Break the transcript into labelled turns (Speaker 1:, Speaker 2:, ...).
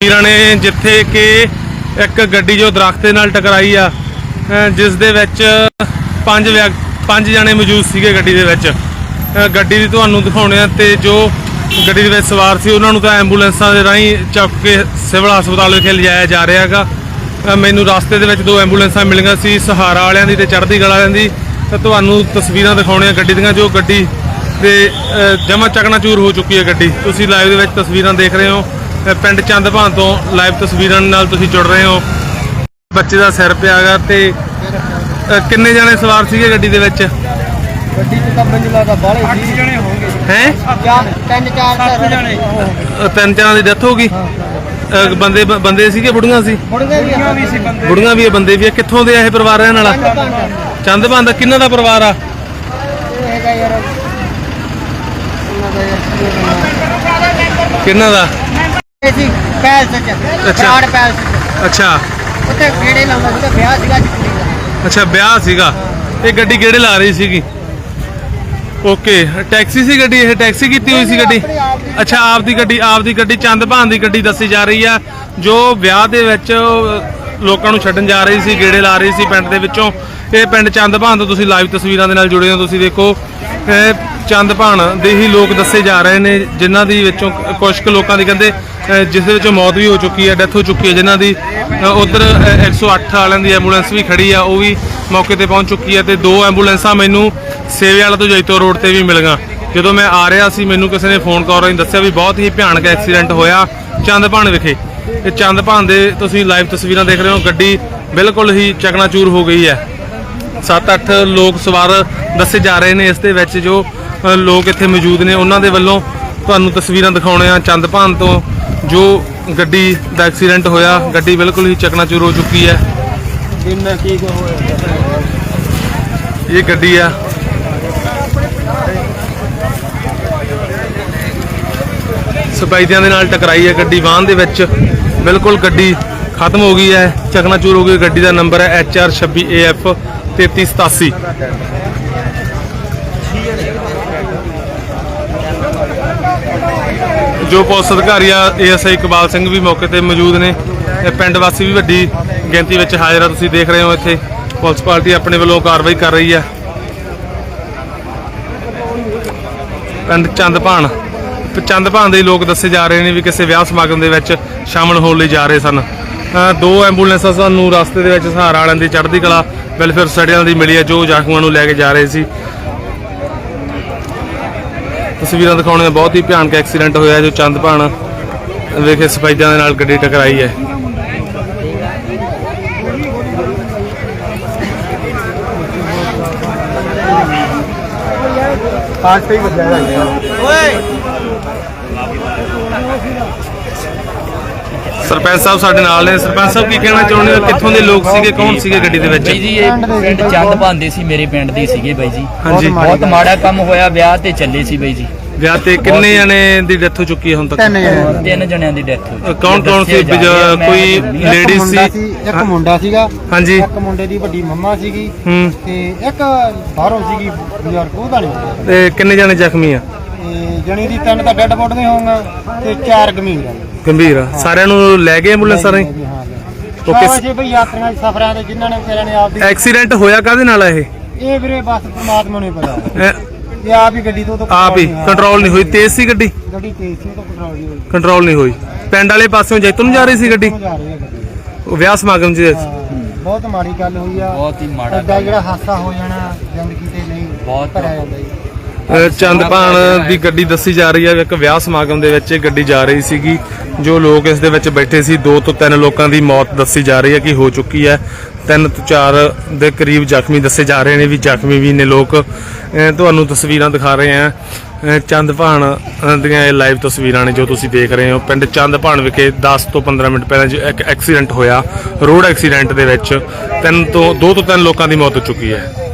Speaker 1: ਵੀਰਾਂ ਨੇ ਜਿੱਥੇ ਕਿ ਇੱਕ ਗੱਡੀ ਜੋ ਦਰਖਤ ਦੇ ਨਾਲ ਟਕਰਾਈ ਆ ਜਿਸ ਦੇ ਵਿੱਚ ਪੰਜ ਵਿਅਕ- ਪੰਜ ਜਣੇ ਮੌਜੂਦ ਸੀਗੇ ਗੱਡੀ ਦੇ ਵਿੱਚ। ਗੱਡੀ ਦੀ ਤੁਹਾਨੂੰ ਦਿਖਾਉਣੇ ਆ ਤੇ ਜੋ ਗੱਡੀ ਦੇ ਵਿੱਚ ਸਵਾਰ ਸੀ, ਉਹਨਾਂ ਨੂੰ ਤਾਂ ਐਂਬੂਲੈਂਸਾਂ ਦੇ ਰਾਹੀਂ ਚੱਕ ਕੇ ਸਿਵਲ ਹਸਪਤਾਲ ਵਿਖੇ ਲਿਜਾਇਆ ਜਾ ਰਿਹਾ ਹੈਗਾ। ਮੈਨੂੰ ਰਸਤੇ ਦੇ ਵਿੱਚ ਦੋ ਐਂਬੂਲੈਂਸਾਂ ਮਿਲੀਆਂ ਸੀ, ਸਹਾਰਾ ਵਾਲਿਆਂ ਦੀ ਤੇ ਚੜ੍ਹਦੀ ਕਲਾ ਵਾਲਿਆਂ ਦੀ। ਤਾਂ ਤੁਹਾਨੂੰ ਤਸਵੀਰਾਂ ਦਿਖਾਉਣੇ ਆ ਗੱਡੀ ਦੀਆਂ, ਜੋ ਗੱਡੀ ਦੇ ਜਮਾ ਚਕਨਾਚੂਰ ਹੋ ਚੁੱਕੀ ਹੈ ਗੱਡੀ। ਤੁਸੀਂ ਲਾਈਵ ਦੇ ਵਿੱਚ ਤਸਵੀਰਾਂ ਦੇਖ ਰਹੇ ਹੋ। ਪਿੰਡ ਚੰਦਭਾਨ ਤੋਂ ਲਾਈਵ ਤਸਵੀਰਾਂ ਨਾਲ ਤੁਸੀਂ ਜੁੜ ਰਹੇ ਹੋ। ਬੱਚੇ ਦਾ ਸਿਰ ਪਿਆ ਹੈਗਾ ਤੇ ਕਿੰਨੇ ਜਣੇ ਸਵਾਰ ਸੀਗੇ ਗੱਡੀ ਦੇ ਵਿੱਚ?
Speaker 2: ਗੱਡੀ ਚ ਤਾਂ ਮੈਨੂੰ ਲੱਗਦਾ ਬਾਹਲੇ ਸੀ। ਜਣੇ ਹੋਣਗੇ।
Speaker 1: ਹੈ?
Speaker 2: ਤਿੰਨ ਚਾਰ ਸੱਤ ਜਣੇ।
Speaker 1: ਤਿੰਨ ਚਾਰਾਂ ਦੀ ਡੈਥ ਹੋ ਗਈ। ਬੰਦੇ ਬੰਦੇ ਸੀਗੇ ਬੁੜੀਆਂ ਸੀ?
Speaker 2: ਮੁੜਦੇ ਵੀ ਸੀ ਬੰਦੇ।
Speaker 1: ਬੁੜੀਆਂ ਵੀ ਆ ਬੰਦੇ ਵੀ ਆ। ਕਿੱਥੋਂ ਦੇ ਆ ਇਹ ਪਰਿਵਾਰ ਰਹਿਣ ਵਾਲਾ? ਚੰਦਭਾਨ ਦਾ ਕਿੰਨਾ ਦਾ ਪਰਿਵਾਰ ਆ
Speaker 2: ਇਹ ਹੈਗਾ ਯਾਰ ਉਹਨਾਂ ਦਾ ਯਾਰ ਕੀ ਨਾਮ
Speaker 1: ਕਿੰਨਾ ਦਾ?
Speaker 2: ਇਹ ਸੀ ਪੈਲਸ ਚ
Speaker 1: ਅੱਛਾ।
Speaker 2: ਚਾਰ ਪੈਲਸ ਚ।
Speaker 1: ਅੱਛਾ।
Speaker 2: ਉੱਥੇ ਕਿਹੜੇ ਲਾਉਂਦਾ ਸੀ ਵਿਆਹ ਸੀਗਾ ਜੀ ਕੁੜੀ ਦਾ।
Speaker 1: ਅੱਛਾ ਵਿਆਹ ਸੀਗਾ। ਇਹ ਗੱਡੀ ਕਿਹੜੇ ਲਾ ਰਹੀ ਸੀਗੀ? ਓਕੇ ਟੈਕਸੀ ਸੀ ਗੱਡੀ ਇਹ ਟੈਕਸੀ ਕੀਤੀ ਹੋਈ ਸੀ ਗੱਡੀ? ਅੱਛਾ ਆਪ ਦੀ ਗੱਡੀ ਆਪ ਦੀ ਗੱਡੀ ਚੰਦਭਾਨ ਦੀ ਗੱਡੀ ਦੱਸੀ ਜਾ ਰਹੀ ਆ। ਜੋ ਵਿਆਹ ਦੇ ਵਿੱਚ ਅਹ, ਲੋਕਾਂ ਨੂੰ ਛੱਡਣ ਜਾ ਰਹੀ ਸੀ ਗੇੜੇ ਲਾ ਰਹੀ ਸੀ ਪਿੰਡ ਦੇ ਵਿੱਚੋਂ। ਇਹ ਪਿੰਡ ਚੰਦਭਾਨ ਤੋਂ ਤੁਸੀਂ ਲਾਈਵ ਤਸਵੀਰਾਂ ਦੇ ਨਾਲ ਜੁੜੇ ਹੋ ਤੁਸੀਂ ਦੇਖੋ। ਇਹ ਚੰਦਭਾਨ ਦੇ ਹੀ ਲੋਕ ਦੱਸੇ ਜਾ ਰਹੇ ਨੇ, ਜਿਨ੍ਹਾਂ ਦੀ ਵਿੱਚੋਂ ਕੁਝ ਕੁ ਲੋਕਾਂ ਦੀ ਕਹਿੰਦੇ ਜਿਸ ਦੇ ਵਿੱਚੋਂ ਮੌਤ ਵੀ ਹੋ ਚੁੱਕੀ ਹੈ, ਡੈਥ ਹੋ ਚੁੱਕੀ ਹੈ, ਜਿਨ੍ਹਾਂ ਦੀ ਉਧਰ 108 ਵਾਲਿਆਂ ਦੀ ਐਂਬੂਲੈਂਸ ਵੀ ਖੜੀ ਆ, ਉਹ ਵੀ ਮੌਕੇ ਤੇ ਪਹੁੰਚ ਚੁੱਕੀ ਹੈ ਤੇ ਦੋ ਐਂਬੂਲੈਂਸਾਂ ਮੈਨੂੰ ਸੇਵੇ ਵਾਲਾ ਤੋਂ ਜੈਤੋ ਰੋਡ ਤੇ ਵੀ ਮਿਲੀਆਂ। ਜਦੋਂ ਮੈਂ ਆ ਰਿਹਾ ਸੀ, ਮੈਨੂੰ ਕਿਸੇ ਨੇ ਫੋਨ ਕਰ ਰਹੀ ਦੱਸਿਆ ਵੀ ਬਹੁਤ ਹੀ ਭਿਆਨਕ ਐਕਸੀਡੈਂਟ ਹੋਇਆ ਚੰਦਭਾਨ ਵਿਖੇ। ਇਹ ਚੰਦਭਾਨ ਦੇ ਤੁਸੀਂ ਲਾਈਵ ਤਸਵੀਰਾਂ ਦੇਖ ਰਹੇ ਹੋ, ਗੱਡੀ ਬਿਲਕੁਲ ਹੀ ਚਕਨਾਚੂਰ ਹੋ ਗਈ ਹੈ। 7-8 ਲੋਕ ਸਵਾਰ ਦੱਸੇ ਜਾ ਰਹੇ ਨੇ, ਇਸ ਦੇ ਵਿੱਚ ਜੋ ਲੋਕ ਇੱਥੇ ਮੌਜੂਦ ਨੇ। ਉਹਨਾਂ ਦੇ ਵੱਲੋਂ ਤੁਹਾਨੂੰ ਤਸਵੀਰਾਂ ਦਿਖਾਉਣੇ ਆ ਚੰਦਭਾਨ ਤੋਂ ਜੋ ਗੱਡੀ ਦਾ ਐਕਸੀਡੈਂਟ ਹੋਇਆ। ਗੱਡੀ ਬਿਲਕੁਲ ਹੀ ਚਕਨਾਚੂਰ ਹੋ ਚੁੱਕੀ ਹੈ।
Speaker 2: ਦਿਨ ਕੀ ਹੋਇਆ?
Speaker 1: ਇਹ ਗੱਡੀ ਆ। ਸਪਾਈਦਿਆਂ ਦੇ ਨਾਲ ਟਕਰਾਈ ਹੈ ਗੱਡੀ ਵਾਹਨ ਦੇ ਵਿੱਚ। ਬਿਲਕੁਲ ਗੱਡੀ ਖਤਮ ਹੋ ਗਈ ਹੈ। ਚਕਨਾਚੂਰ ਹੋ ਗਈ। ਗੱਡੀ ਦਾ ਨੰਬਰ ਹੈ HR26AF 3387 ਜੋ ਪੁਲਿਸ ਅਧਿਕਾਰੀ ਆ ਏਐਸਆਈ ਇਕਬਾਲ ਸਿੰਘ ਵੀ ਮੌਕੇ ਤੇ ਮੌਜੂਦ ਨੇ। ਇਹ ਪਿੰਡ ਵਾਸੀ ਵੀ ਵੱਡੀ ਗਿਣਤੀ ਵਿੱਚ ਹਾਜ਼ਰ ਆ, ਤੁਸੀਂ ਦੇਖ ਰਹੇ ਹੋ ਇੱਥੇ। ਪੁਲਿਸ ਪਾਰਟੀ ਆਪਣੇ ਵੱਲੋਂ ਕਾਰਵਾਈ ਕਰ ਰਹੀ ਹੈ ਪਿੰਡ ਚੰਦਪਾਨ ਤੇ ਚੰਦਪਾਨ ਦੇ ਲੋਕ ਦੱਸੇ ਜਾ ਰਹੇ ਨੇ ਵੀ ਕਿਸੇ ਵਿਆਹ ਸਮਾਗਮ ਦੇ ਵਿੱਚ ਸ਼ਾਮਲ ਹੋਣ ਲਈ ਜਾ ਰਹੇ ਸਨ। ਦੋ ਐਂਬੂਲੈਂਸਾਂ ਸਾਨੂੰ ਰਸਤੇ ਦੇ ਵਿੱਚ ਸਹਾਰਾ ਵਾਲਿਆਂ ਦੀ ਚੜ੍ਹਦੀ ਕਲਾ, ਵੈਲਫੇਅਰ ਸਟੇਡੀਅਮ ਦੀ ਮਿਲੀ ਹੈ ਜੋ ਜਾਖੂਆਂ ਨੂੰ ਲੈ ਕੇ ਜਾ ਰਹੇ ਸੀ। ਤਸਵੀਰਾਂ ਦਿਖਾਉਣੀਆਂ ਬਹੁਤ ਹੀ ਭਿਆਨਕ ਐਕਸੀਡੈਂਟ ਹੋਇਆ ਜੋ ਚੰਦਪਾਨ ਵੇਖੇ ਸਫਾਈਦਾਂ ਦੇ ਨਾਲ ਗੱਡੀ ਟਕਰਾਈ ਹੈ।
Speaker 2: ਪਾਸ ਤੇ ਹੀ ਵੱਜਿਆ ਓਏ!
Speaker 1: ਸਰਪੰਚ ਸਾਹਿਬ ਸਾਡੇ ਨਾਲ ਨੇ। ਸਰਪੰਚ ਸਾਹਿਬ ਕੀ ਕਹਿਣਾ ਚਾਹੁੰਦੇ ਹੋ? ਕਿੱਥੋਂ ਦੇ ਲੋਕ ਸੀਗੇ? ਕੌਣ ਸੀਗੇ ਗੱਡੀ ਦੇ ਵਿੱਚ?
Speaker 3: ਬਾਈ ਜੀ ਇਹ ਪਿੰਡ ਚੰਦ ਪਾਉਂਦੇ ਸੀ ਮੇਰੇ ਪਿੰਡ ਦੇ ਸੀਗੇ ਬਾਈ ਜੀ।
Speaker 1: ਹਾਂਜੀ।
Speaker 3: ਬਹੁਤ ਮਾੜਾ ਕੰਮ ਹੋਇਆ ਵਿਆਹ ਤੇ ਚੱਲੇ ਸੀ ਬਾਈ ਜੀ।
Speaker 1: ਵਿਆਹ ਤੇ ਕਿੰਨੇ ਜਣੇ ਦੀ ਡੈਥ ਹੋ ਚੁੱਕੀ ਹੈ ਹੁਣ ਤੱਕ?
Speaker 2: ਤਿੰਨ ਜਣੇ।
Speaker 3: ਤਿੰਨ ਜਣਿਆਂ ਦੀ ਡੈਥ ਹੋ
Speaker 1: ਕੌਣ ਕੌਣ ਸੀ?
Speaker 3: ਦੱਸਿਆ ਜਾ ਰਿਹਾ, ਮੈਂ
Speaker 1: ਕੋਈ
Speaker 2: ਮੁੰਡਾ
Speaker 1: ਸੀ?
Speaker 2: ਇੱਕ
Speaker 1: ਹਾਂ-
Speaker 2: ਮੁੰਡਾ ਸੀਗਾ।
Speaker 1: ਹਾਂਜੀ।
Speaker 2: ਇੱਕ ਮੁੰਡੇ ਦੀ ਵੱਡੀ ਮੰਮਾ ਸੀਗੀ।
Speaker 1: ਹੂੰ।
Speaker 2: ਤੇ ਇੱਕ ਬਾਹਰੋਂ ਸੀਗੀ ਬਜ਼ੁਰਗ ਉਹਦਾ ਨਹੀਂ
Speaker 1: ਤੇ ਕਿੰਨੇ ਜਣੇ ਜ਼ਖਮੀ ਆ?
Speaker 2: ਤੇ ਜਣੀ ਦੀ ਤਿੰਨ ਤਾਂ ਡੈੱਡ ਬੋਡੀਆਂ ਹੋਊਗਾ ਤੇ ਚਾਰ ਗੰਭੀਰ ਆ।
Speaker 1: ਗੰਭੀਰ ਆ। ਸਾਰਿਆਂ ਨੂੰ ਲੈ ਗਏ ਐਂਬੂਲੈਂਸ ਸਾਰੇ?
Speaker 2: ਓਕੇ ਏ ਭਈ ਯਾਤਰੀਆਂ ਦੇ ਸਫਰਾਂ ਦੇ ਜਿਨ੍ਹਾਂ ਨੇ ਵਿਚਾਰਿਆਂ ਨੇ ਆਪਦੀ
Speaker 1: ਐਕਸੀਡੈਂਟ ਹੋਇਆ ਕਾਹਦੇ ਨਾਲ ਆ ਇਹ?
Speaker 2: ਇਹ ਵੀਰੇ ਬਸ ਪ੍ਰਮਾਤਮਾ ਨੂੰ ਹੀ ਪਤਾ।
Speaker 1: ਇਹ
Speaker 2: ਇਹ ਆਪ ਹੀ ਗੱਡੀ ਤੋਂ ਤੋਂ
Speaker 1: ਆਪ ਹੀ ਕੰਟਰੋਲ ਨਹੀਂ ਹੋਈ। ਤੇਜ਼ ਸੀ ਗੱਡੀ?
Speaker 2: ਗੱਡੀ ਤੇਜ਼ ਸੀ ਉਹ ਤੋਂ ਕੰਟਰੋਲ ਨਹੀਂ ਹੋਈ।
Speaker 1: ਕੰਟਰੋਲ ਨਹੀਂ ਹੋਈ। ਪਿੰਡ ਵਾਲੇ ਪਾਸਿਓਂ ਜੈਤੋ ਨੂੰ ਜਾ ਰਹੀ ਸੀ ਗੱਡੀ?
Speaker 2: ਕਿੱਥੋਂ ਜਾ ਰਹੀ ਹੈ ਗੱਡੀ।
Speaker 1: ਉਹ ਵਿਆਹ ਸਮਾਗਮ 'ਚ।
Speaker 2: ਹਾਂ, ਬਹੁਤ ਮਾੜੀ ਗੱਲ ਹੋਈ ਆ।
Speaker 3: ਬਹੁਤ ਹੀ ਮਾੜਾ।
Speaker 2: ਜਿਹੜਾ ਹਾਸਾ ਹੋ ਜਾਣਾ ਜ਼ਿੰਦਗੀ ਤੇ ਨਹੀਂ
Speaker 3: ਬਹੁਤ
Speaker 2: ਭਰਿਆ ਜਾਂਦਾ ਜੀ।
Speaker 1: ਚੰਦਪਾਨ ਦੀ ਗੱਡੀ ਦੱਸੀ ਜਾ ਰਹੀ ਹੈ, ਇੱਕ ਵਿਆਹ ਸਮਾਗਮ ਦੇ ਵਿੱਚ ਇਹ ਗੱਡੀ ਜਾ ਰਹੀ ਸੀਗੀ। ਜੋ ਲੋਕ ਇਸ ਦੇ ਵਿੱਚ ਬੈਠੇ ਸੀ, ਦੋ ਤੋਂ ਤਿੰਨ ਲੋਕਾਂ ਦੀ ਮੌਤ ਦੱਸੀ ਜਾ ਰਹੀ ਹੈ ਕਿ ਹੋ ਚੁੱਕੀ ਹੈ। ਤਿੰਨ ਤੋਂ ਚਾਰ ਦੇ ਕਰੀਬ ਜ਼ਖਮੀ ਦੱਸੇ ਜਾ ਰਹੇ ਨੇ, ਵੀ ਜ਼ਖਮੀ ਵੀ ਨੇ ਲੋਕ। ਤੁਹਾਨੂੰ ਤਸਵੀਰਾਂ ਦਿਖਾ ਰਹੇ ਆ ਅਹ ਚੰਦਪਾਨ ਦੀਆਂ ਇਹ ਲਾਈਵ ਤਸਵੀਰਾਂ ਨੇ ਜੋ ਤੁਸੀਂ ਦੇਖ ਰਹੇ ਹੋ। ਪਿੰਡ ਚੰਦਪਾਨ ਵਿਖੇ 10 ਤੋਂ 15 ਮਿੰਟ ਪਹਿਲਾਂ ਜੋ ਇੱਕ ਐਕਸੀਡੈਂਟ ਹੋਇਆ ਰੋਡ ਐਕਸੀਡੈਂਟ ਦੇ ਵਿੱਚ। ਤਿੰਨ ਤੋਂ, ਦੋ ਤੋਂ ਤਿੰਨ ਲੋਕਾਂ ਦੀ ਮੌਤ ਹੋ ਚੁੱਕੀ ਹੈ।